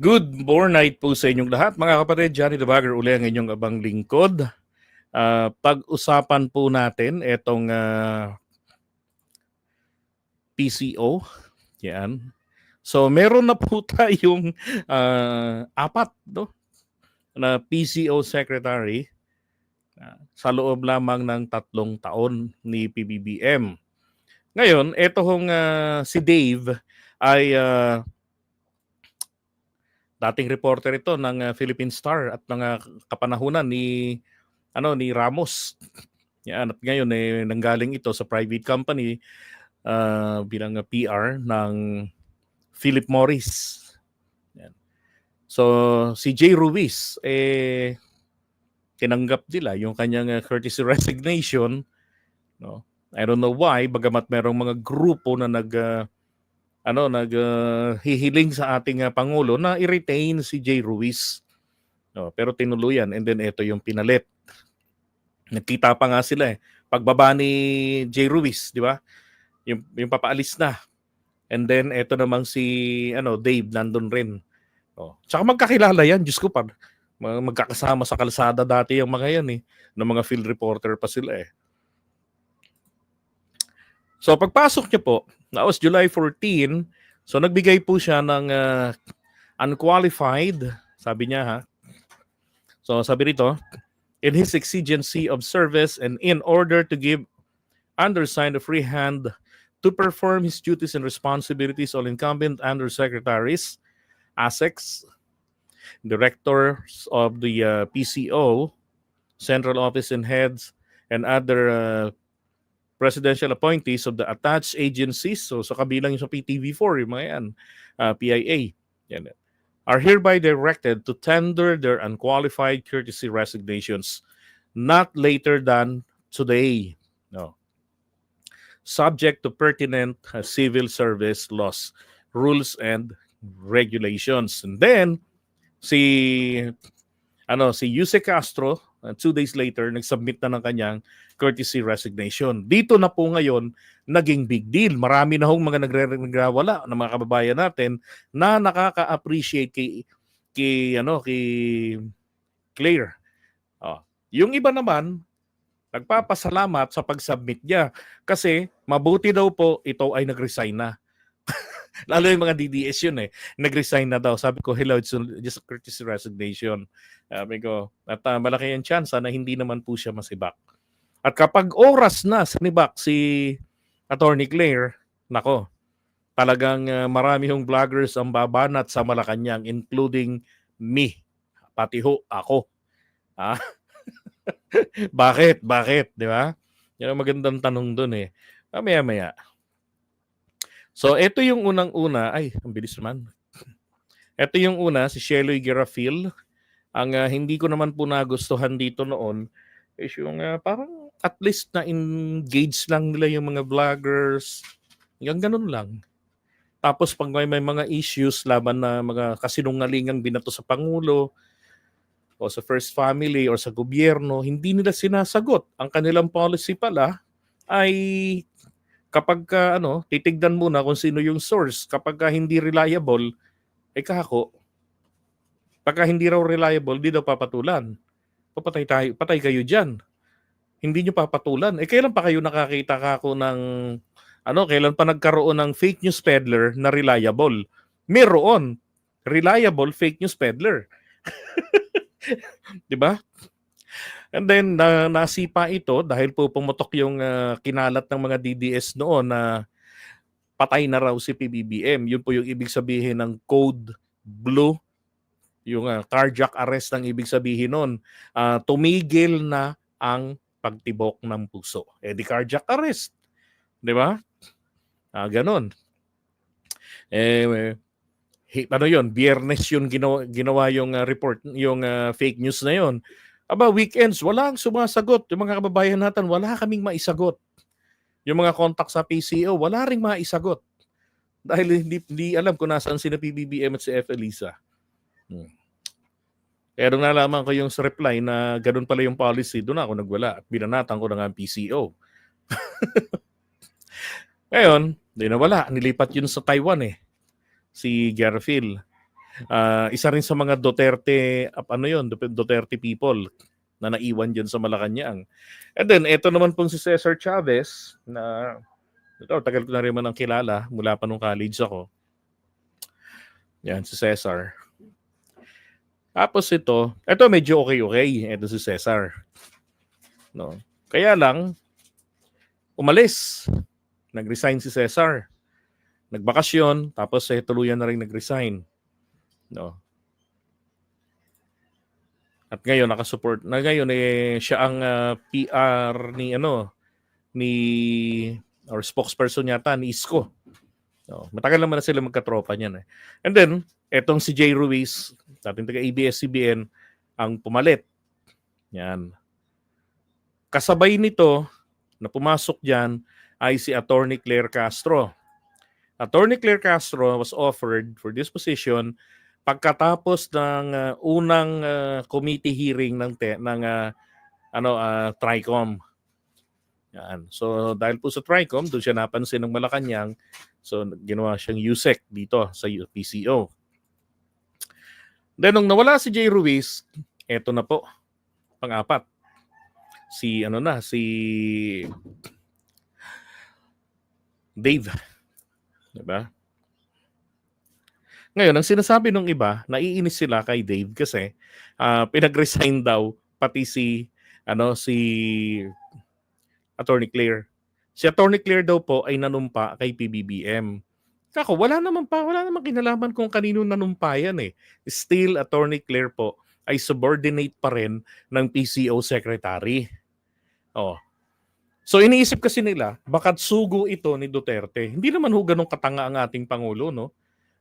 Good morning po sa inyong lahat. Mga kapatid, Johnny the Bagger uli ang inyong abang lingkod. Ah, pag-usapan po natin itong ah, PCO. Yan. So meron na po tayong ah, apat no? na PCO secretary ah, sa loob lamang ng tatlong taon ni PBBM. Ngayon, ito hong ah, si Dave ay ah, dating reporter ito ng uh, Philippine Star at mga kapanahunan ni ano ni Ramos. Yan at ngayon eh nanggaling ito sa private company uh, bilang PR ng Philip Morris. Yan. So si Jay Ruiz eh tinanggap nila yung kanyang courtesy resignation no. I don't know why bagamat merong mga grupo na nag uh, ano naghihiling sa ating uh, pangulo na i-retain si Jay Ruiz. No, pero tinuluyan and then ito yung pinalit. Nagkita pa nga sila eh. Pagbaba ni Jay Ruiz, di ba? Yung, yung papaalis na. And then ito namang si ano Dave nandun rin. Oh. Tsaka magkakilala yan, Diyos ko pa. Magkakasama sa kalsada dati yung mga yan eh. Ng mga field reporter pa sila eh. So pagpasok niya po, that was July 14, so nagbigay po siya ng uh, unqualified, sabi niya ha. So sabi rito, in his exigency of service and in order to give undersigned a free hand to perform his duties and responsibilities all incumbent undersecretaries, ASECs, directors of the uh, PCO, central office and heads, and other uh, presidential appointees of the attached agencies, so sa kabilang yung sa PTV4, yung mga yan, uh, PIA, yan, are hereby directed to tender their unqualified courtesy resignations not later than today. No. Subject to pertinent uh, civil service laws, rules, and regulations. And then, si ano si Yuse Castro, uh, two days later, nag-submit na ng kanyang courtesy resignation. Dito na po ngayon, naging big deal. Marami na hong mga nagre-nagrawala ng mga kababayan natin na nakaka-appreciate kay, kay, ano, kay Claire. Oh. Yung iba naman, nagpapasalamat sa pag-submit niya kasi mabuti daw po ito ay nag-resign na. Lalo yung mga DDS yun eh. Nag-resign na daw. Sabi ko, hello, it's just a courtesy resignation. Sabi ko, at uh, malaki yung chance na hindi naman po siya masibak. At kapag oras na sinibak si Attorney Claire, nako, talagang uh, marami yung vloggers ang babanat sa Malacanang, including me. Pati ho, ako. Ah? Bakit? Bakit? Di ba? Yan ang magandang tanong doon eh. Maya-maya. So, ito yung unang-una. Ay, ang bilis naman. Ito yung una, si Sheloy Garafil. Ang uh, hindi ko naman po nagustuhan dito noon is yung uh, parang at least na engage lang nila yung mga vloggers. Yung ganun lang. Tapos pag may, may mga issues laban na mga kasinungalingang binato sa Pangulo o sa First Family or sa gobyerno, hindi nila sinasagot. Ang kanilang policy pala ay kapag ka, ano, titigdan muna kung sino yung source. Kapag ka hindi reliable, ay kako. Pagka hindi raw reliable, di daw papatulan. Papatay tayo, patay kayo diyan. Hindi nyo papatulan. Eh kailan pa kayo nakakita kako ng ano, kailan pa nagkaroon ng fake news peddler na reliable? Meron. Reliable fake news peddler. 'Di ba? And then na nasipa ito dahil po pumutok yung uh, kinalat ng mga DDS noon na patay na raw si PBBM. Yun po yung ibig sabihin ng code blue, yung uh, cardiac arrest ang ibig sabihin noon. Uh, tumigil na ang pagtibok ng puso. Eh di cardiac arrest. 'Di ba? Ah, ganun. Eh ano 'yon? Biyernes 'yun ginawa, ginawa yung uh, report, yung uh, fake news na 'yon. Aba, weekends, wala ang sumasagot. Yung mga kababayan natin, wala kaming maisagot. Yung mga contact sa PCO, wala ring maisagot. Dahil hindi, hindi alam kung nasaan sina PBBM at si F. Elisa. Hmm. Nung nalaman ko yung reply na ganun pala yung policy, doon ako nagwala at binanatan ko na nga ang PCO. Ngayon, di nawala. Nilipat yun sa Taiwan eh. Si Garfield. Ah, isa rin sa mga Duterte, ano Dut- Duterte people na naiwan dyan sa Malacanang. And then, ito naman pong si Cesar Chavez na ito, tagal ko na rin man ang kilala mula pa nung college ako. Yan, si Cesar. Tapos ito, ito medyo okay-okay. Ito si Cesar. No. Kaya lang, umalis. Nag-resign si Cesar. Nagbakasyon, tapos eh, tuluyan na rin nag-resign. No. At ngayon nakasupport na ngayon eh siya ang ah, PR ni ano ni or spokesperson yata ni Isko. No, matagal naman na sila magkatropa niyan eh. And then etong si Jay Ruiz, dating taga ABS-CBN ang pumalit. Yan. Kasabay nito na pumasok diyan ay si Attorney Claire Castro. Attorney Claire Castro was offered for this position pagkatapos ng uh, unang uh, committee hearing ng te, ng uh, ano uh, Tricom. Yan. So dahil po sa Tricom, doon siya napansin ng Malacanang. So ginawa siyang USEC dito sa PCO. Then nung nawala si Jay Ruiz, eto na po pang-apat. Si ano na, si Dave. Diba? Ngayon, ang sinasabi ng iba, naiinis sila kay Dave kasi ah, pinag-resign daw pati si ano si Attorney Claire. Si Attorney Claire daw po ay nanumpa kay PBBM. Kako, wala naman pa, wala naman kinalaman kung kanino nanumpa yan eh. Still, Attorney Claire po ay subordinate pa rin ng PCO Secretary. Oh. So iniisip kasi nila, bakat sugo ito ni Duterte. Hindi naman ho ganun katanga ang ating Pangulo, no?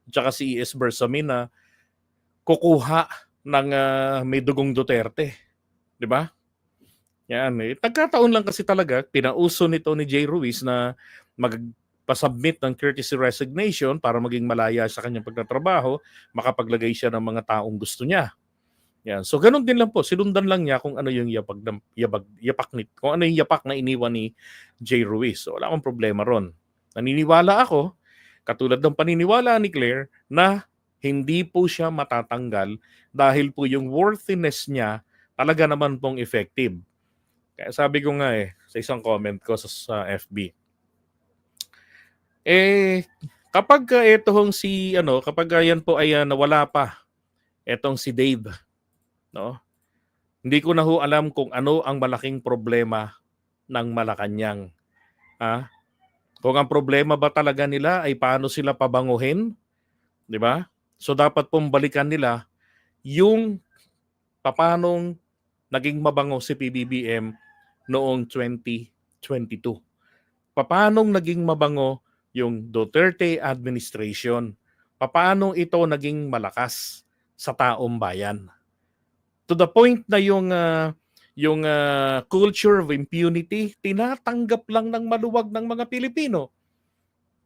Tsaka si E.S. Bersamin na kukuha ng ah, may dugong Duterte. Di ba? Yan. Eh. Tagkataon lang kasi talaga, pinauso nito ni Jay Ruiz na magpasubmit ng courtesy resignation para maging malaya sa kanyang pagtatrabaho, makapaglagay siya ng mga taong gusto niya. Yan. So ganun din lang po, sinundan lang niya kung ano yung yapag, yabag, yapak ni, kung ano yung yapak na iniwan ni Jay Ruiz. So wala akong problema ron. Naniniwala ako, katulad ng paniniwala ni Claire, na hindi po siya matatanggal dahil po yung worthiness niya talaga naman pong effective. Kaya sabi ko nga eh, sa isang comment ko sa, sa FB, eh, kapag ka itong si, ano, kapag ka yan po ay ah, nawala pa, etong si Dave, no? Hindi ko na ho alam kung ano ang malaking problema ng Malacanang. Ha? Kung ang problema ba talaga nila ay paano sila pabanguhin, 'di ba? So dapat pong balikan nila yung papanong naging mabango si PBBM noong 2022. Papanong naging mabango yung Duterte administration? Paano ito naging malakas sa taong bayan? To the point na yung ah, yung ah, culture of impunity tinatanggap lang ng maluwag ng mga Pilipino.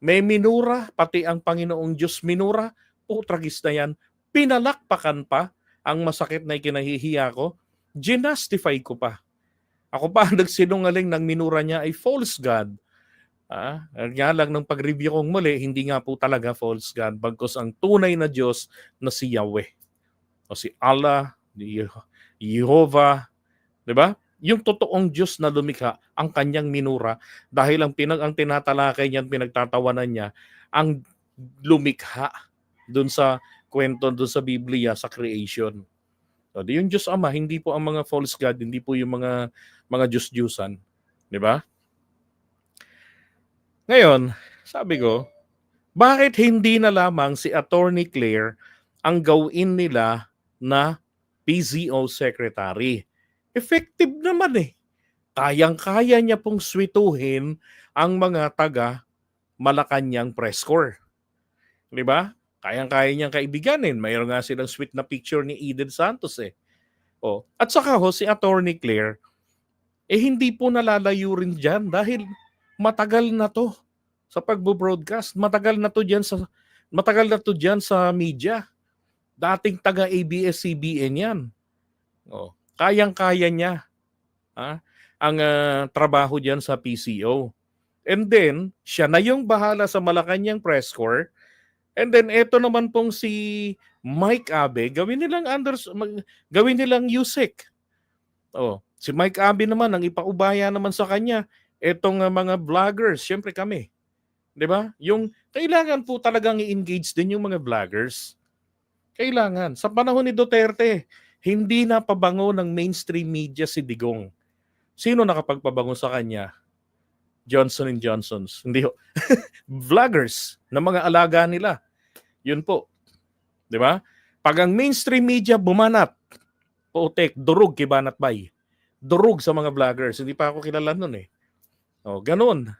May minura, pati ang Panginoong Diyos minura, putragis na yan. Pinalakpakan pa ang masakit na ikinahihiya ko, ginastify ko pa. Ako pa ang nagsinungaling ng minura niya ay false God. Ah, nga lang ng pag-review kong muli, hindi nga po talaga false God, bagkus ang tunay na Diyos na si Yahweh. O si Allah, ni Jehovah, 'di ba? Yung totoong Diyos na lumikha ang kanyang minura dahil ang pinag ang tinatalakay niya, pinagtatawanan niya ang lumikha doon sa kwento doon sa Biblia sa creation. So, di yung Diyos Ama, hindi po ang mga false god, hindi po yung mga mga Diyos-Diyusan, 'di ba? Ngayon, sabi ko, bakit hindi na lamang si Attorney Claire ang gawin nila na PZO Secretary? Effective naman eh. Kayang-kaya niya pong swituhin ang mga taga Malacanang press corps. Di ba? Kayang-kaya niyang kaibiganin. Mayroon nga silang sweet na picture ni Eden Santos eh. Oh. At saka ho, si Attorney Claire, eh hindi po nalalayo rin dyan dahil matagal na to sa pagbo-broadcast. Matagal na to diyan sa matagal na to diyan sa media. Dating taga ABS-CBN 'yan. Oh, kayang-kaya niya ha, ang ah, trabaho diyan sa PCO. And then, siya na yung bahala sa Malacanang press corps. And then, eto naman pong si Mike Abe, gawin nilang under, mag- gawin nilang USEC. Oh, si Mike Abe naman ang ipaubaya naman sa kanya etong uh, mga vloggers, syempre kami. 'Di ba? Yung kailangan po talagang i-engage din yung mga vloggers. Kailangan. Sa panahon ni Duterte, hindi na pabango ng mainstream media si Digong. Sino nakapagpabango sa kanya? Johnson and Johnson's. Hindi ho. Vloggers na mga alaga nila. Yun po. 'Di ba? Pag ang mainstream media bumanat, putek, durog kay Banat Bay. Durog sa mga vloggers. Hindi pa ako kilala nun eh. Oh, ganun.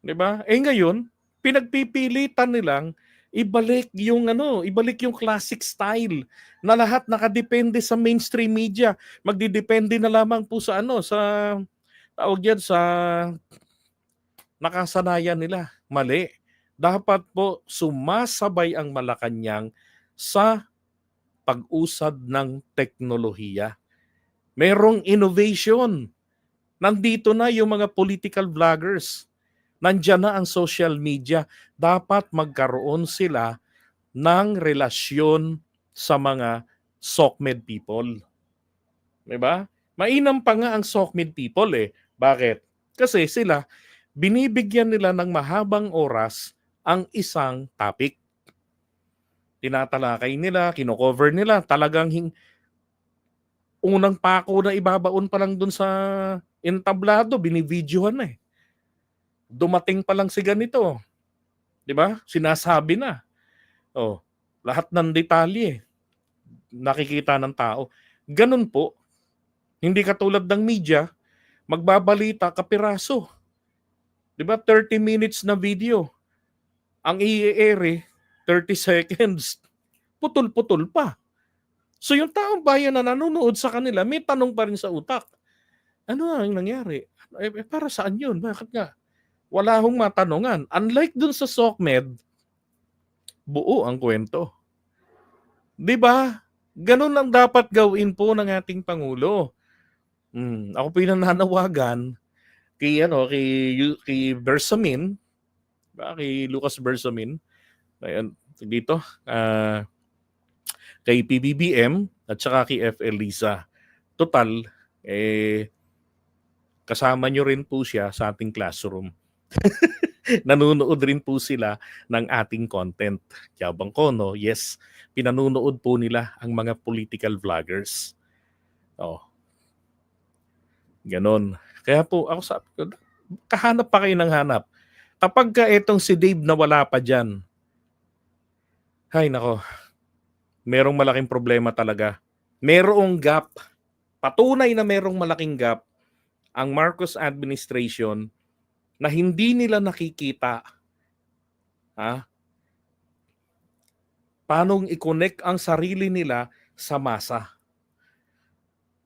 'Di ba? Eh ngayon, pinagpipilitan nilang ibalik yung ano, ibalik yung classic style na lahat nakadepende sa mainstream media. Magdidepende na lamang po sa ano, sa tawag yan sa nakasanayan nila. Mali. Dapat po sumasabay ang Malacanang sa pag-usad ng teknolohiya. Merong innovation. Nandito na yung mga political vloggers. Nandiyan na ang social media. Dapat magkaroon sila ng relasyon sa mga SOCMED people. 'Di ba? Mainam pa nga ang SOCMED people eh. Bakit? Kasi sila binibigyan nila ng mahabang oras ang isang topic. Tinatalakay nila, kino-cover nila, talagang hing, unang pako na ibabaon pa lang dun sa entablado, binivideohan na eh. Dumating pa lang si ganito. 'Di ba? Sinasabi na. Oh, lahat ng detalye nakikita ng tao. Ganun po. Hindi katulad ng media, magbabalita kapiraso. 'Di ba? 30 minutes na video. Ang i-air 30 seconds. Putol-putol pa. So yung taong bayan na nanonood sa kanila, may tanong pa rin sa utak. Ano ang nangyari? Eh, eh, para saan yun? Bakit nga? Wala hong matanungan. Unlike dun sa SOCMED, buo ang kwento. 'Di ba? Ganun ang dapat gawin po ng ating pangulo. Hmm, ako pinananawagan kay ano kay kay Bersamin, ba kay Lucas Bersamin. Ayan, dito ah kay PBBM at saka kay FL Lisa. Total eh kasama nyo rin po siya sa ating classroom. Nanonood rin po sila ng ating content. Yabang ko, no? Yes, pinanunood po nila ang mga political vloggers. Oh. Ganon. Kaya po, ako sa kahanap pa kayo ng hanap. Kapag ka etong si Dave na wala pa dyan, hay nako, merong malaking problema talaga. Merong gap. Patunay na merong malaking gap ang Marcos administration na hindi nila nakikita ha paano i-connect ang sarili nila sa masa.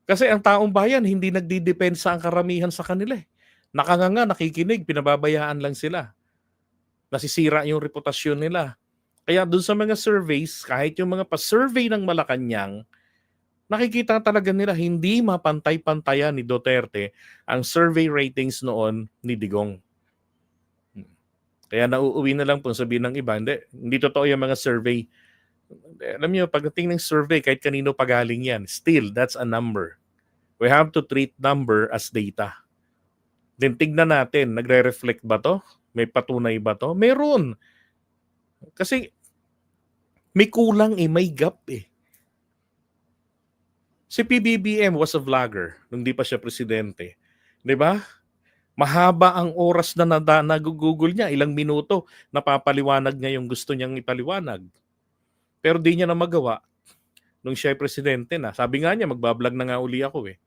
Kasi ang taong bayan hindi nagdidepensa ang karamihan sa kanila. Eh. Nakanganga, nakikinig, pinababayaan lang sila. Nasisira yung reputasyon nila. Kaya dun sa mga surveys, kahit yung mga pa-survey ng Malacanang, nakikita talaga nila hindi mapantay-pantayan ni Duterte ang survey ratings noon ni Digong. Kaya nauuwi na lang po sabihin ng iba, hindi, hindi totoo yung mga survey. Alam niyo, pagdating ng survey, kahit kanino pagaling yan, still, that's a number. We have to treat number as data. Then tignan natin, nagre-reflect ba to? May patunay ba to? Meron. Kasi may kulang eh, may gap eh. Si PBBM was a vlogger nung di pa siya presidente. 'Di ba? Mahaba ang oras na nag-google niya, ilang minuto, napapaliwanag niya yung gusto niyang ipaliwanag. Pero di niya na magawa nung siya ay presidente na. Sabi nga niya, magbablog na nga uli ako eh.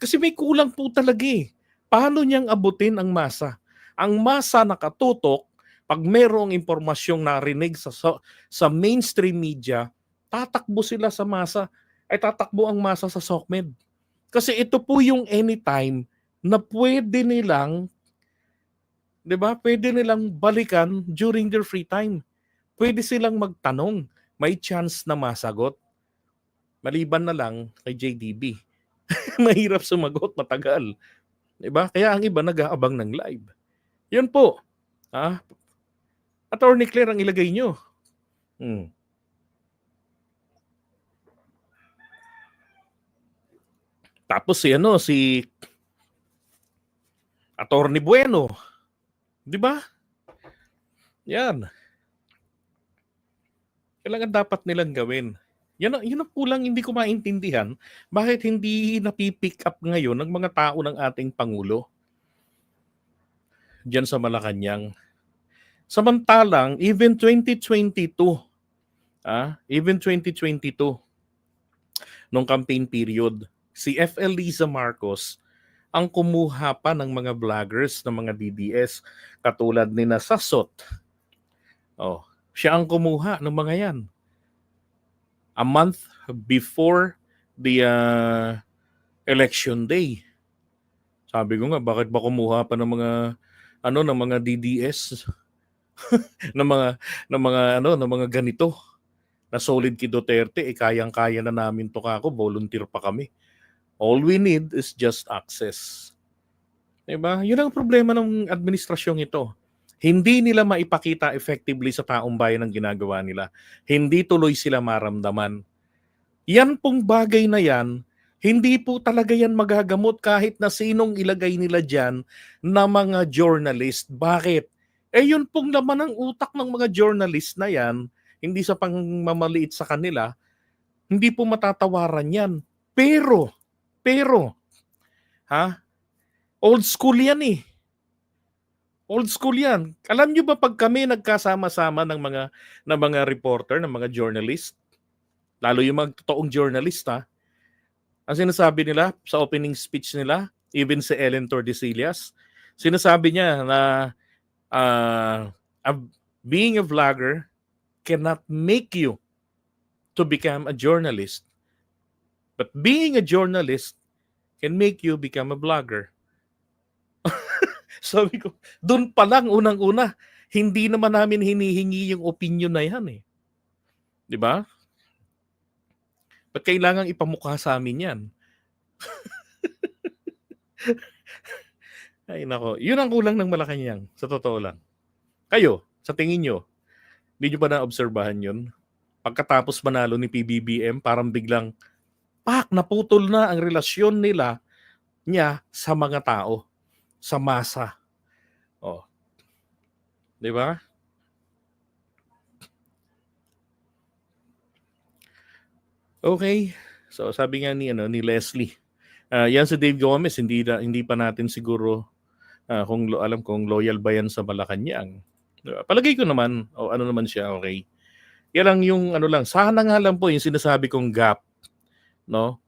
Kasi may kulang po talaga eh. Paano niyang abutin ang masa? Ang masa nakatutok, pag merong impormasyong narinig sa, sa, sa mainstream media, tatakbo sila sa masa ay tatakbo ang masa sa SOCMED. Kasi ito po yung anytime na pwede nilang 'di ba? Pwede nilang balikan during their free time. Pwede silang magtanong, may chance na masagot. Maliban na lang kay JDB. Mahirap sumagot, matagal. 'Di ba? Kaya ang iba nag-aabang ng live. 'Yun po. Ah, Attorney Claire ang ilagay nyo. Hmm. Tapos si ano, si Attorney Bueno. Di ba? Yan. Kailangan dapat nilang gawin. Yan, yun ang kulang hindi ko maintindihan. Bakit hindi napipick up ngayon ng mga tao ng ating Pangulo? Diyan sa Malacanang. Samantalang, even 2022, ah, even 2022, nung campaign period, si FL Liza Marcos ang kumuha pa ng mga vloggers ng mga DDS katulad ni na Sasot. Oh, siya ang kumuha ng mga yan. A month before the uh, election day. Sabi ko nga, bakit ba kumuha pa ng mga ano ng mga DDS ng mga ng mga ano ng mga ganito na solid kay Duterte eh kayang-kaya na namin to kako volunteer pa kami all we need is just access diba yun ang problema ng administrasyong ito hindi nila maipakita effectively sa taong bayan ang ginagawa nila hindi tuloy sila maramdaman yan pong bagay na yan hindi po talaga yan magagamot kahit na sinong ilagay nila dyan na mga journalist. Bakit? Eh yun pong laman ng utak ng mga journalist na yan, hindi sa pangmamaliit sa kanila, hindi po matatawaran yan. Pero, pero, ha? Old school yan eh. Old school yan. Alam nyo ba pag kami nagkasama-sama ng mga ng mga reporter, ng mga journalist, lalo yung mga totoong journalist ha, ang sinasabi nila sa opening speech nila, even si Ellen Tordesillas, sinasabi niya na uh, a- being a vlogger cannot make you to become a journalist. But being a journalist can make you become a vlogger. Sabi ko, doon pa lang unang-una, hindi naman namin hinihingi yung opinion na yan eh. 'Di ba? Ba't kailangang ipamukha sa amin yan? Ay nako, yun ang kulang ng Malacanang, sa totoo lang. Kayo, sa tingin nyo, hindi nyo ba na-obserbahan yun? Pagkatapos manalo ni PBBM, parang biglang, pak, naputol na ang relasyon nila niya sa mga tao, sa masa. Oh. Di ba? Okay. So sabi nga ni ano ni Leslie, ah, yan si Dave Gomez hindi na, hindi pa natin siguro ah, kung alam kung loyal ba yan sa Malacanang. Diba? Palagay ko naman o ano naman siya okay. Yan lang yung ano lang sana nga lang po yung sinasabi kong gap no.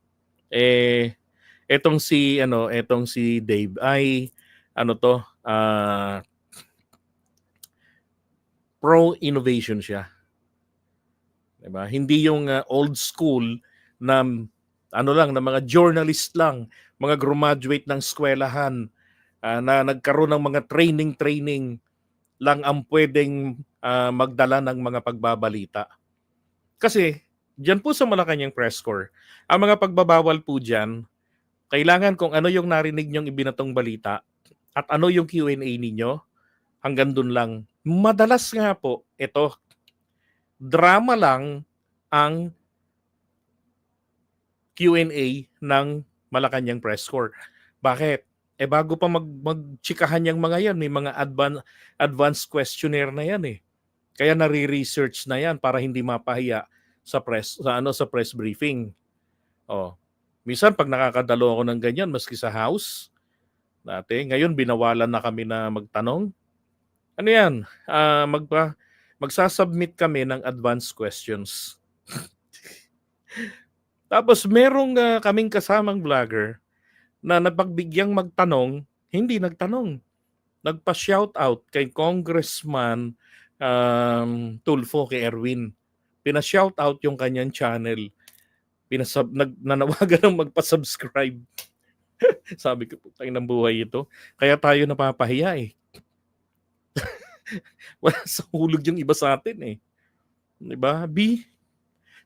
Eh etong si ano etong si Dave ay ano to ah pro innovation siya. 'Di ba? Hindi yung ah, old school na ano lang na mga journalist lang, mga graduate ng eskwelahan ah, na nagkaroon ng mga training training lang ang pwedeng ah, magdala ng mga pagbabalita. Kasi diyan po sa Malacanang press corps, ang mga pagbabawal po diyan, kailangan kung ano yung narinig nyong ibinatong balita at ano yung Q&A ninyo, hanggang dun lang. Madalas nga po, ito, drama lang ang Q&A ng Malacanang Press Corps. Bakit? Eh bago pa mag magchikahan yung mga yan, may mga advan advanced questionnaire na yan eh. Kaya nare-research na yan para hindi mapahiya sa press sa ano sa press briefing. Oh. Minsan pag nakakadalo ako ng ganyan maski sa house dati, ngayon binawalan na kami na magtanong. Ano yan? Ah, magpa magsasubmit kami ng advanced questions. Tapos merong ah, kaming kasamang vlogger na napagbigyan magtanong, hindi nagtanong. Nagpa-shout out kay Congressman um, Tulfo, kay Erwin. Pina-shout out yung kanyang channel. Pinasub, nag, nanawagan ng magpa-subscribe. Sabi ko, putang ng buhay ito. Kaya tayo napapahiya eh. Wala sa hulog yung iba sa atin eh. 'Di ba? B.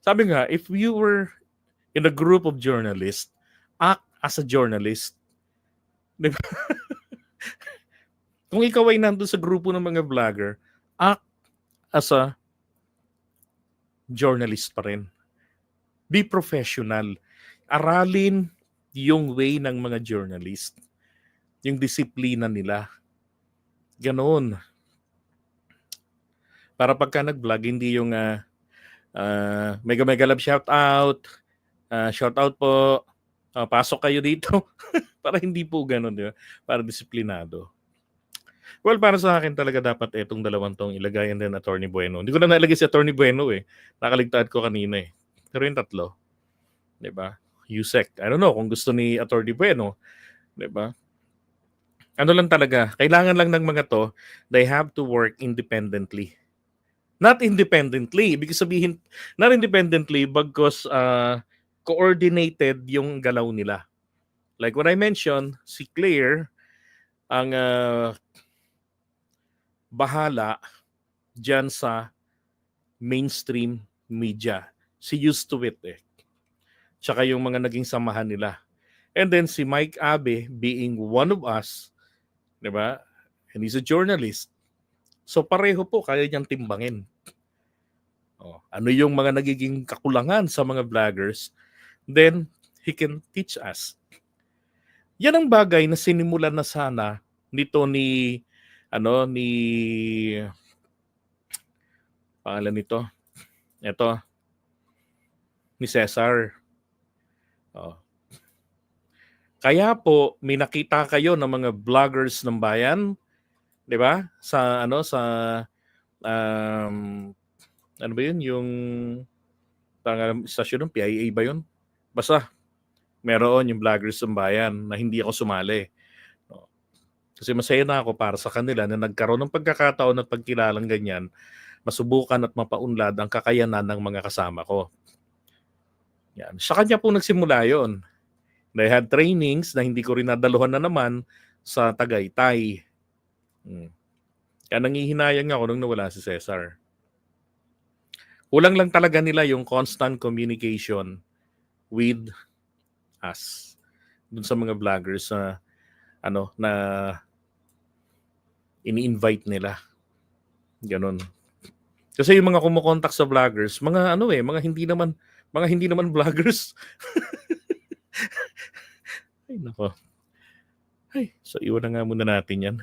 Sabi nga, if you were in a group of journalists, act as a journalist. 'Di ba? Kung ikaw ay nandun sa grupo ng mga vlogger, act as a journalist pa rin. Be professional. Aralin yung way ng mga journalist. Yung disiplina nila. Ganon. Para pagka nag-vlog, hindi yung uh, uh, mega mega love shout out, uh, shout out po, uh, pasok kayo dito. para hindi po ganon, di ba? Para disiplinado. Well, para sa akin talaga dapat itong dalawang tong ilagay and then Attorney Bueno. Hindi ko na nalagay si Attorney Bueno eh. Nakaligtad ko kanina eh. Pero yung tatlo, 'di ba? USEC. I don't know kung gusto ni Attorney Bueno, 'di ba? Ano lang talaga, kailangan lang ng mga to, they have to work independently. Not independently, ibig sabihin, not independently, bagkus uh, coordinated yung galaw nila. Like what I mentioned, si Claire, ang uh, bahala dyan sa mainstream media. Si used to it eh. Tsaka yung mga naging samahan nila. And then si Mike Abe being one of us, di ba? And he's a journalist. So pareho po kaya niyang timbangin. Oh, ano yung mga nagiging kakulangan sa mga vloggers, then he can teach us. Yan ang bagay na sinimulan na sana nito ni ano ni pangalan nito? Ito ni Cesar. Oh. kaya po may nakita kayo ng mga vloggers ng bayan 'di ba? Sa ano sa um, ano ba yun? Yung parang istasyon ng PIA ba yun? Basta meron yung vloggers ng bayan na hindi ako sumali kasi masaya na ako para sa kanila na nagkaroon ng pagkakataon at pagkilalang ganyan, masubukan at mapaunlad ang kakayanan ng mga kasama ko. Yan. Sa kanya po nagsimula yon. They had trainings na hindi ko rin nadaluhan na naman sa Tagaytay. Hmm. Kaya nangihinayang ako nung nawala si Cesar. Kulang lang talaga nila yung constant communication with us. Dun sa mga vloggers na ano na ini-invite nila. Ganon. Kasi yung mga kumukontak sa vloggers, mga ano eh, mga hindi naman mga hindi naman vloggers. Ay nako. Ay, so iwan na nga muna natin yan.